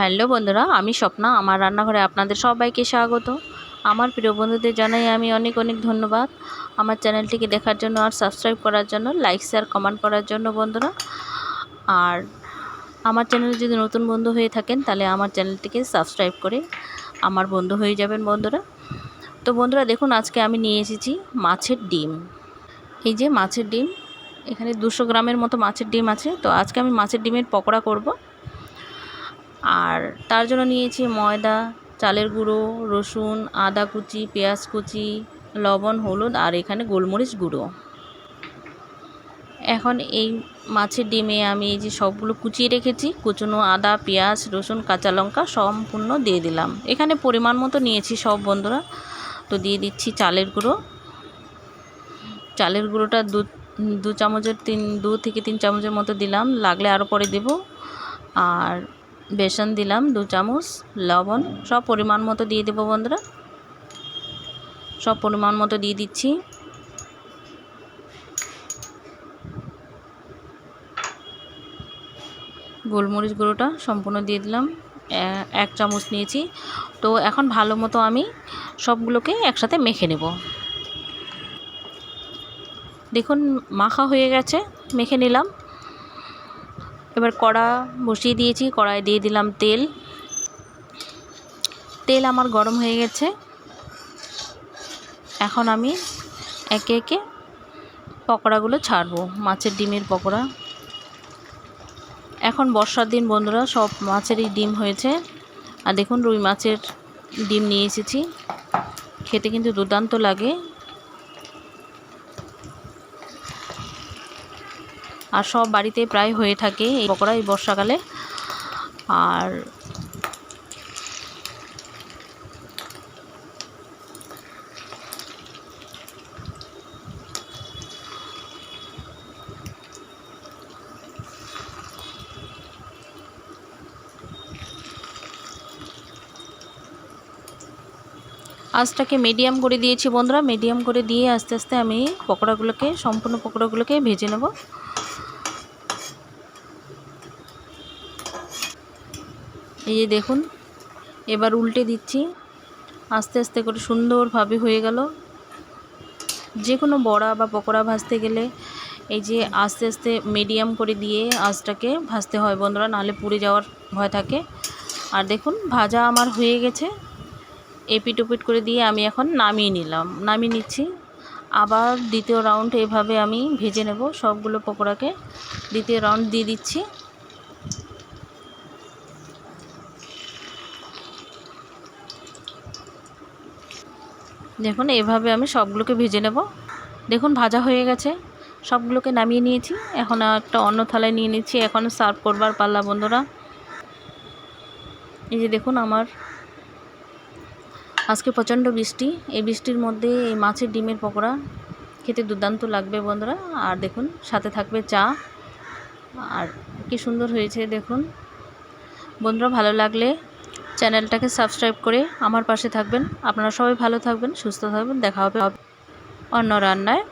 Hello বন্ধুরা, আমি স্বপ্না, আমার রান্নাঘরে আপনাদের সবাইকে স্বাগত। আমার প্রিয় বন্ধুদের জানাই আমি অনেক অনেক ধন্যবাদ। আমার চ্যানেলটিকে দেখার জন্য আর সাবস্ক্রাইব করার জন্য লাইক শেয়ার কমেন্ট করার জন্য বন্ধুরা। আর আমার চ্যানেলে যদি নতুন বন্ধু হয়ে থাকেন, তাহলে আমার চ্যানেলটিকে সাবস্ক্রাইব করে আমার বন্ধু হয়ে যাবেন বন্ধুরা। তো বন্ধুরা, দেখুন আজকে আমি নিয়ে এসেছি মাছের ডিম। এই যে মাছের ডিম, এখানে দুশো গ্রামের মতো মাছের ডিম আছে। তো আজকে আমি মাছের ডিমের পকোড়া করব। আর তার জন্য নিয়েছি ময়দা, চালের গুঁড়ো, রসুন, আদা কুচি, পেঁয়াজ কুচি, লবণ, হলুদ আর এখানে গোলমরিচ গুঁড়ো। এখন এই মাছের ডিমে আমি এই যে সবগুলো কুচিয়ে রেখেছি, কুচনো আদা, পেঁয়াজ, রসুন, কাঁচা লঙ্কা সম্পূর্ণ দিয়ে দিলাম। এখানে পরিমাণ মতো নিয়েছি সব বন্ধুরা। তো দিয়ে দিচ্ছি চালের গুঁড়ো। চালের গুঁড়োটা দু দু চামচের তিন, দু থেকে তিন চামচের মতো দিলাম। লাগলে আরও পরে দেব। আর বেসন দিলাম, দু চামচ, লবণ, সব পরিমাণ মতো দিয়ে দেবো বন্ধুরা। সব পরিমাণ মতো দিয়ে দিচ্ছি। গোলমরিচ গুঁড়োটা সম্পূর্ণ দিয়ে দিলাম এক চামচ নিয়েছি। তো এখন ভালো মতো আমি সবগুলোকে একসাথে মেখে নেব। দেখুন, মাখা হয়ে গেছে, মেখে নিলাম। এবার কড়া বসিয়ে দিয়েছি, কড়ায় দিয়ে দিলাম তেল। তেল আমার গরম হয়ে গেছে। এখন আমি একে একে পকোড়াগুলো ছাড়বো, মাছের ডিমের পকোড়া। এখন বর্ষার দিন বন্ধুরা, সব মাছেরই ডিম হয়েছে। আর দেখুন রুই মাছের ডিম নিয়ে এসেছি। খেতে কিন্তু দুর্দান্ত লাগে। আর সব বাড়িতে প্রায় হয়ে থাকে এই পকোড়া এই বর্ষাকালে। আর আঁচটাকে মিডিয়াম করে দিয়েছি বন্ধুরা। মিডিয়াম করে দিয়ে আস্তে আস্তে আমি পকোড়াগুলোকে, সম্পূর্ণ পকোড়াগুলোকে ভেজে নেব। এই যে দেখুন, এবার উল্টে দিচ্ছি। আস্তে আস্তে করে সুন্দরভাবে হয়ে গেল। যে কোনো বড়া বা পকোড়া ভাজতে গেলে এই যে আস্তে আস্তে মিডিয়াম করে দিয়ে আঁচটাকে ভাজতে হয় বন্ধুরা, নাহলে পুড়ে যাওয়ার ভয় থাকে। আর দেখুন, ভাজা আমার হয়ে গেছে। এপিট ওপিট করে দিয়ে আমি এখন নামিয়ে নিলাম। নামিয়ে নিচ্ছি। আবার দ্বিতীয় রাউন্ড এভাবে আমি ভেজে নেব। সবগুলো পকোড়াকে দ্বিতীয় রাউন্ড দিয়ে দিচ্ছি। দেখুন, এভাবে আমি সবগুলোকে ভেজে নেব। দেখুন, ভাজা হয়ে গেছে। সবগুলোকে নামিয়ে নিয়েছি। এখন একটা অন্য থালায় নিয়ে নিচ্ছি। এখন সার্ভ করবার পাল্লা বন্ধুরা। এই যে দেখুন, আমার আজকে প্রচণ্ড বৃষ্টি। এই বৃষ্টির মধ্যে এই মাছের ডিমের পকোড়া খেতে দুর্দান্ত লাগবে বন্ধুরা। আর দেখুন, সাথে থাকবে চা। আর কি সুন্দর হয়েছে, দেখুন। বন্ধুরা, ভালো লাগলে চ্যানেলটাকে সাবস্ক্রাইব করে আমার পাশে থাকবেন। আপনারা সবাই ভালো থাকবেন, সুস্থ থাকবেন, দেখা হবে অন্য রান্নায়।